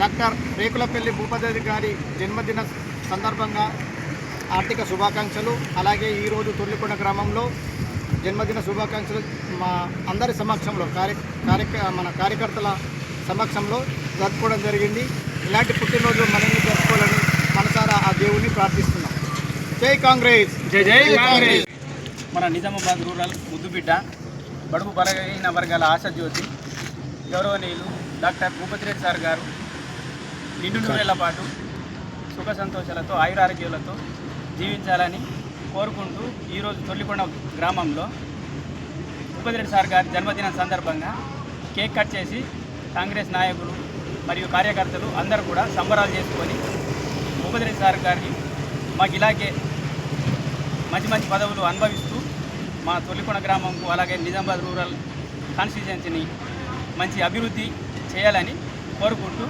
Doctor Rekulapalli Bhupathi గారి జన్మదిన సందర్భంగా ఆర్థిక శుభాకాంక్షలు. అలాగే ఈరోజు తొల్లికొండ గ్రామంలో జన్మదిన శుభాకాంక్షలు మా అందరి సమక్షంలో కార్య మన కార్యకర్తల సమక్షంలో జరుపుకోవడం జరిగింది. ఇలాంటి పుట్టినరోజు మనల్ని జరుపుకోవాలని మనసారా ఆ దేవుని ప్రార్థిస్తున్నాం. జై కాంగ్రెస్! జై జై కాంగ్రెస్! మన నిజామాబాద్ రూరల్ ముద్దుబిడ్డ బడుగు బలహీన వర్గాల ఆశాజ్యోతి గౌరవనీయులు డాక్టర్ భూపతిరెడ్డి సార్ గారు నిండు నూరేళ్ళ పాటు సుఖ సంతోషాలతో ఆయురారోగ్యాలతో జీవించాలని కోరుకుంటూ ఈరోజు తొల్లికొండ గ్రామంలో భూపతిరెడ్డి సార్ గారి జన్మదినం సందర్భంగా కేక్ కట్ చేసి కాంగ్రెస్ నాయకులు మరియు కార్యకర్తలు అందరూ కూడా సంబరాలు చేసుకొని భూపతిరెడ్డి సార్ గారికి మాకు ఇలాగే మంచి మంచి పదవులు అనుభవిస్తూ మా తొలికొండ గ్రామంకు అలాగే నిజామాబాద్ రూరల్ కాన్స్టిట్యున్సీని మంచి అభివృద్ధి చేయాలని కోరుకుంటూ